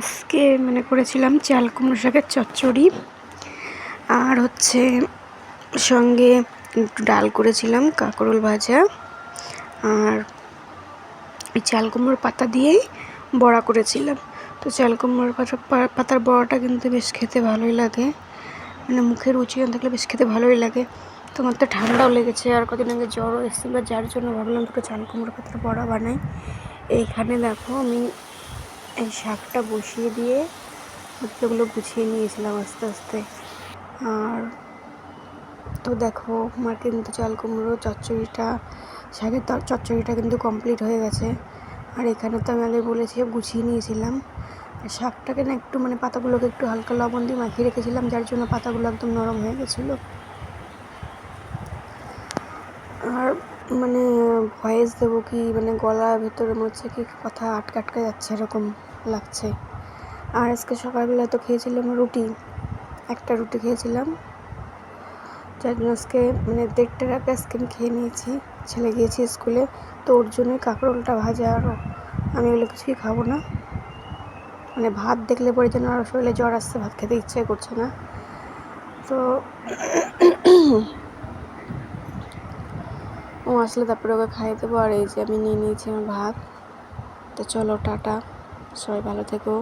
আজকে মানে করেছিলাম চাল কুমড়ো শাকের চচ্চড়ি। আর হচ্ছে সঙ্গে একটু ডাল করেছিলাম, কাঁকরোল ভাজা। আর চাল কুমড়োর পাতা দিয়েই বড়া করেছিলাম। তো চাল কুমড়োর পাতা, পাতার বড়াটা কিন্তু বেশ খেতে ভালোই লাগে। মানে মুখের রুচি না থাকলে বেশ খেতে ভালোই লাগে। তোমার তো ঠান্ডাও লেগেছে, আর কদিন আগে জ্বরও এসেছিল, যার জন্য ভাবলাম তোকে চাল কুমড়ো পাতার বড়া বানাই। এইখানে দেখো আমি এই শাকটা বসিয়ে দিয়ে মশলাগুলো গুছিয়ে নিয়েছিলাম আস্তে আস্তে। আর তো দেখো, আমার কিন্তু চাল কুমড়ো চচ্চড়িটা, শাকের চচ্চড়িটা কিন্তু কমপ্লিট হয়ে গেছে। আর এখানে তো আমি আগে বলেছি, গুছিয়ে নিয়েছিলাম। শাকটাকে না একটু মানে পাতাগুলোকে একটু হালকা লবণ দিয়ে মাখিয়ে রেখেছিলাম, যার জন্য পাতাগুলো একদম নরম হয়ে গেছিল। আর মানে ভয়েস দেবো কি? মানে গলার ভেতরে মনে হচ্ছে কি কথা আটকে আটকে যাচ্ছে, এরকম লাগছে। আর আজকে সকালবেলা তো খেয়েছিলাম রুটি, একটা রুটি খেয়েছিলাম। যার জন্য আজকে মানে দেড়টার আগে আজকে আমি খেয়ে নিয়েছি, ছেলে গিয়েছি স্কুলে, তো ওর জন্যই কাঁকরোলটা ভাজা। আরও আমি ওগুলো কিছুই খাব না। মানে ভাত দেখলে পরে যেন আর শরীরে জ্বর আসছে, ভাত খেতে ইচ্ছে করছে না। তো ও আসলে তারপরে ওকে খাইয়ে দেবো, আর এই যে আমি নিয়ে নিয়েছি আমার ভাত। তো চলো, টাটা। সবাই ভালো থেকো।